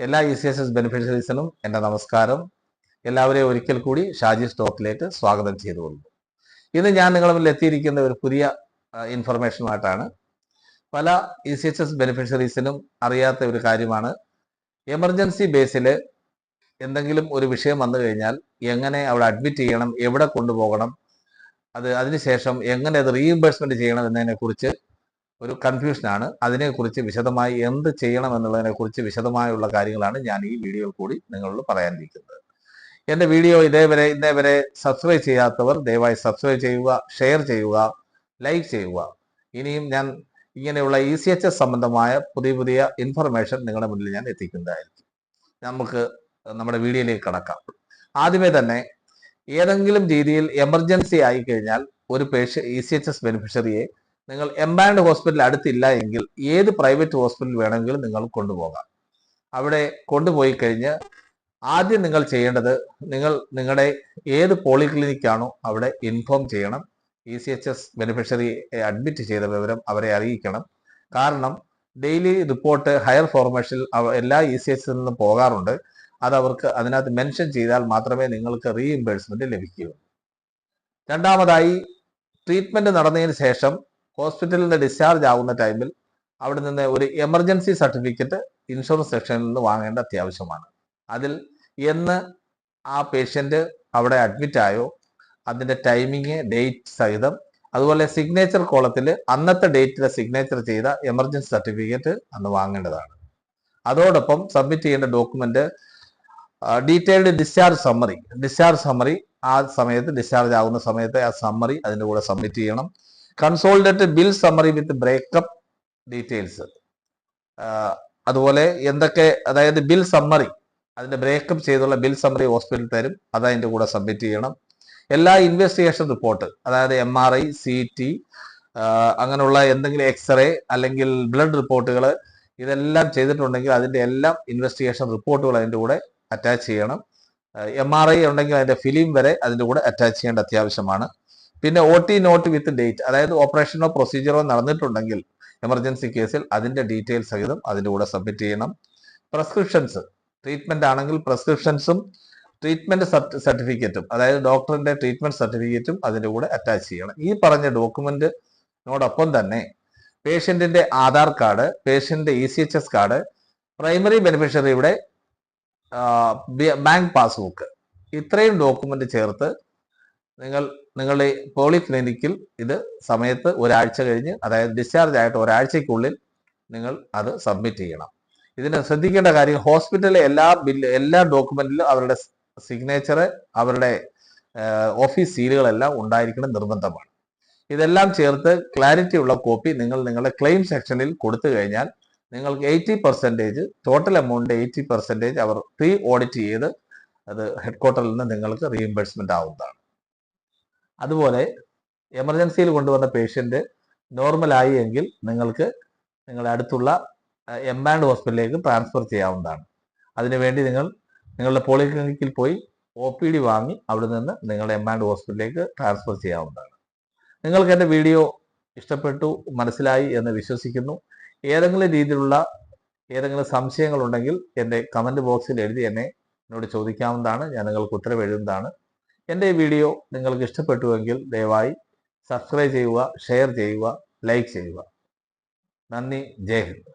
എല്ലാ E C S S ബെനിഫിഷ്യറീസിനും എന്റെ നമസ്കാരം. എല്ലാവരെയും ഒരിക്കൽ കൂടി ഷാജി സ്റ്റോക്കിലേക്ക് സ്വാഗതം ചെയ്തുകൊള്ളുന്നു. ഇന്ന് ഞാൻ നിങ്ങളുടെ മുന്നിൽ എത്തിയിരിക്കുന്ന ഒരു പുതിയ ഇൻഫർമേഷനുമായിട്ടാണ് പല ഇ സി എച്ച് എസ് ബെനിഫിഷ്യറീസിനും അറിയാത്ത ഒരു കാര്യമാണ്. എമർജൻസി ബേസിൽ എന്തെങ്കിലും ഒരു വിഷയം വന്നു കഴിഞ്ഞാൽ എങ്ങനെ അവിടെ അഡ്മിറ്റ് ചെയ്യണം എവിടെ കൊണ്ടുപോകണം അത് അതിനുശേഷം എങ്ങനെ അത് റീഇംബേഴ്സ്മെന്റ് ചെയ്യണം എന്നതിനെ കുറിച്ച് ഒരു കൺഫ്യൂഷനാണ് അതിനെക്കുറിച്ച് വിശദമായി എന്ത് ചെയ്യണം എന്നുള്ളതിനെ കുറിച്ച് വിശദമായുള്ള കാര്യങ്ങളാണ് ഞാൻ ഈ വീഡിയോയിൽ കൂടി നിങ്ങളോട് പറയാനിരിക്കുന്നത്. എന്റെ വീഡിയോ ഇതേവരെ ഇന്നേ വരെ സബ്സ്ക്രൈബ് ചെയ്യാത്തവർ ദയവായി സബ്സ്ക്രൈബ് ചെയ്യുക ഷെയർ ചെയ്യുക ലൈക്ക് ചെയ്യുക. ഇനിയും ഞാൻ ഇങ്ങനെയുള്ള ഇ സി എച്ച് എസ് സംബന്ധമായ പുതിയ പുതിയ ഇൻഫർമേഷൻ നിങ്ങളുടെ മുന്നിൽ ഞാൻ എത്തിക്കുന്നതായിരിക്കും. നമുക്ക് നമ്മുടെ വീഡിയോയിലേക്ക് കടക്കാം. ആദ്യമേ തന്നെ ഏതെങ്കിലും രീതിയിൽ എമർജൻസി ആയി കഴിഞ്ഞാൽ ഒരു പേഷ്യ ഇ സി എച്ച് എസ് ബെനിഫിഷ്യറിയെ നിങ്ങൾ എംബാൻഡ് ഹോസ്പിറ്റൽ അടുത്തില്ല എങ്കിൽ ഏത് പ്രൈവറ്റ് ഹോസ്പിറ്റൽ വേണമെങ്കിലും നിങ്ങൾ കൊണ്ടുപോകാം. അവിടെ കൊണ്ടുപോയി കഴിഞ്ഞ് ആദ്യം നിങ്ങൾ ചെയ്യേണ്ടത് നിങ്ങൾ നിങ്ങളുടെ ഏത് പോളിക്ലിനിക്കാണോ അവിടെ ഇൻഫോം ചെയ്യണം. E C H S beneficiary admit ചെയ്ത വിവരം അവരെ അറിയിക്കണം. കാരണം ഡെയിലി റിപ്പോർട്ട് ഹയർ ഫോർമേഷനിൽ എല്ലാ ഇ സി എച്ച് നിന്നും പോകാറുണ്ട്. അത് അവർക്ക് അതിനകത്ത് മെൻഷൻ ചെയ്താൽ മാത്രമേ നിങ്ങൾക്ക് റീഇംബേഴ്സ്മെന്റ് ലഭിക്കൂ രണ്ടാമതായി ട്രീറ്റ്മെന്റ് നടന്നതിന് ശേഷം ഹോസ്പിറ്റലിൽ നിന്ന് ഡിസ്ചാർജ് ആവുന്ന ടൈമിൽ അവിടെ നിന്ന് ഒരു എമർജൻസി സർട്ടിഫിക്കറ്റ് ഇൻഷുറൻസ് സെക്ഷനിൽ നിന്ന് വാങ്ങേണ്ട അത്യാവശ്യമാണ്. അതിൽ എന്ന് ആ പേഷ്യന്റ് അവിടെ അഡ്മിറ്റ് ആയോ അതിന്റെ ടൈമിങ് ഡേറ്റ് സഹിതം അതുപോലെ സിഗ്നേച്ചർ കോളത്തിൽ അന്നത്തെ ഡേറ്റിൽ സിഗ്നേച്ചർ ചെയ്ത എമർജൻസി സർട്ടിഫിക്കറ്റ് അന്ന് വാങ്ങേണ്ടതാണ്. അതോടൊപ്പം സബ്മിറ്റ് ചെയ്യേണ്ട document detailed discharge summary discharge summary ആ സമയത്ത് ഡിസ്ചാർജ് ആകുന്ന സമയത്ത് ആ സമ്മറി അതിന്റെ കൂടെ സബ്മിറ്റ് ചെയ്യണം. Consolidated bill summary with breakup details അതുപോലെ എന്തൊക്കെ അതായത് ബിൽ സമ്മറി അതിന്റെ ബ്രേക്കപ്പ് ചെയ്തുള്ള ബിൽ സമ്മറി ഹോസ്പിറ്റൽ തരും. അത് അതിന്റെ കൂടെ സബ്മിറ്റ് ചെയ്യണം. എല്ലാ ഇൻവെസ്റ്റിഗേഷൻ റിപ്പോർട്ട് അതായത് M R I C T അങ്ങനെയുള്ള എന്തെങ്കിലും എക്സ്റേ അല്ലെങ്കിൽ ബ്ലഡ് റിപ്പോർട്ടുകൾ ഇതെല്ലാം ചെയ്തിട്ടുണ്ടെങ്കിൽ അതിന്റെ എല്ലാം ഇൻവെസ്റ്റിഗേഷൻ റിപ്പോർട്ടുകൾ അതിന്റെ കൂടെ അറ്റാച്ച് ചെയ്യണം. എം ആർ ഐ ഉണ്ടെങ്കിൽ അതിന്റെ ഫിലിം വരെ അതിന്റെ കൂടെ അറ്റാച്ച് ചെയ്യേണ്ട അത്യാവശ്യമാണ്. പിന്നെ O T note with date അതായത് ഓപ്പറേഷനോ പ്രൊസീജിയറോ നടന്നിട്ടുണ്ടെങ്കിൽ എമർജൻസി കേസിൽ അതിന്റെ ഡീറ്റെയിൽസ് സഹിതം അതിന്റെ കൂടെ സബ്മിറ്റ് ചെയ്യണം. പ്രസ്ക്രിപ്ഷൻസ് ട്രീറ്റ്മെന്റ് ആണെങ്കിൽ പ്രസ്ക്രിപ്ഷൻസും ട്രീറ്റ്മെന്റ് സർട്ടിഫിക്കറ്റും അതായത് ഡോക്ടറിന്റെ ട്രീറ്റ്മെന്റ് സർട്ടിഫിക്കറ്റും അതിന്റെ കൂടെ അറ്റാച്ച് ചെയ്യണം. ഈ പറഞ്ഞ ഡോക്യുമെന്റിനോടൊപ്പം തന്നെ പേഷ്യന്റിന്റെ Aadhaar card പേഷ്യന്റിന്റെ E C H S card primary ബെനിഫിഷ്യറിയുടെ bank passbook ഇത്രയും ഡോക്യുമെന്റ് ചേർത്ത് നിങ്ങൾ നിങ്ങളുടെ പോളിക്ലിനിക്കിൽ ഇത് സമയത്ത് ഒരാഴ്ച കഴിഞ്ഞ് അതായത് ഡിസ്ചാർജ് ആയിട്ട് ഒരാഴ്ചയ്ക്കുള്ളിൽ നിങ്ങൾ അത് സബ്മിറ്റ് ചെയ്യണം. ഇതിന് ശ്രദ്ധിക്കേണ്ട കാര്യം ഹോസ്പിറ്റലിലെ എല്ലാ ബില്ല് എല്ലാ ഡോക്യുമെന്റിലും അവരുടെ സിഗ്നേച്ചർ അവരുടെ ഓഫീസ് സീലുകളെല്ലാം ഉണ്ടായിരിക്കണം നിർബന്ധമാണ്. ഇതെല്ലാം ചേർത്ത് ക്ലാരിറ്റി ഉള്ള കോപ്പി നിങ്ങൾ നിങ്ങളുടെ ക്ലെയിം സെക്ഷനിൽ കൊടുത്തു കഴിഞ്ഞാൽ നിങ്ങൾക്ക് eighty percentage total amount eighty percentage അവർ പ്രീ ഓഡിറ്റ് ചെയ്ത് അത് ഹെഡ് ക്വാർട്ടറിൽ നിന്ന് നിങ്ങൾക്ക് റീഇംബേഴ്സ്മെന്റ് ആവുന്നതാണ്. അതുപോലെ എമർജൻസിയിൽ കൊണ്ടുവന്ന പേഷ്യന്റ് നോർമലായി എങ്കിൽ നിങ്ങൾക്ക് നിങ്ങളുടെ അടുത്തുള്ള എംബാൻഡ് ഹോസ്പിറ്റലിലേക്ക് ട്രാൻസ്ഫർ ചെയ്യാവുന്നതാണ്. അതിനുവേണ്ടി നിങ്ങൾ നിങ്ങളുടെ പോളിക്ലിനിക്കിൽ പോയി ഒ പി ഡി വാങ്ങി അവിടെ നിന്ന് നിങ്ങളുടെ എംബാൻഡ് ഹോസ്പിറ്റലിലേക്ക് ട്രാൻസ്ഫർ ചെയ്യാവുന്നതാണ്. നിങ്ങൾക്ക് എന്റെ വീഡിയോ ഇഷ്ടപ്പെട്ടു മനസ്സിലായി എന്ന് വിശ്വസിക്കുന്നു. ഏതെങ്കിലും രീതിയിലുള്ള ഏതെങ്കിലും സംശയങ്ങളുണ്ടെങ്കിൽ എന്റെ കമന്റ് ബോക്സിൽ എഴുതി എന്നെ എന്നോട് ചോദിക്കാവുന്നതാണ്. ഞാൻ നിങ്ങൾക്ക് ഉത്തരവ് എഴുതുന്നതാണ്. എന്റെ ഈ വീഡിയോ നിങ്ങൾക്ക് ഇഷ്ടപ്പെട്ടുവെങ്കിൽ ദയവായി സബ്സ്ക്രൈബ് ചെയ്യുക ഷെയർ ചെയ്യുക ലൈക്ക് ചെയ്യുക. നന്ദി ജയ് ഹിന്ദ്.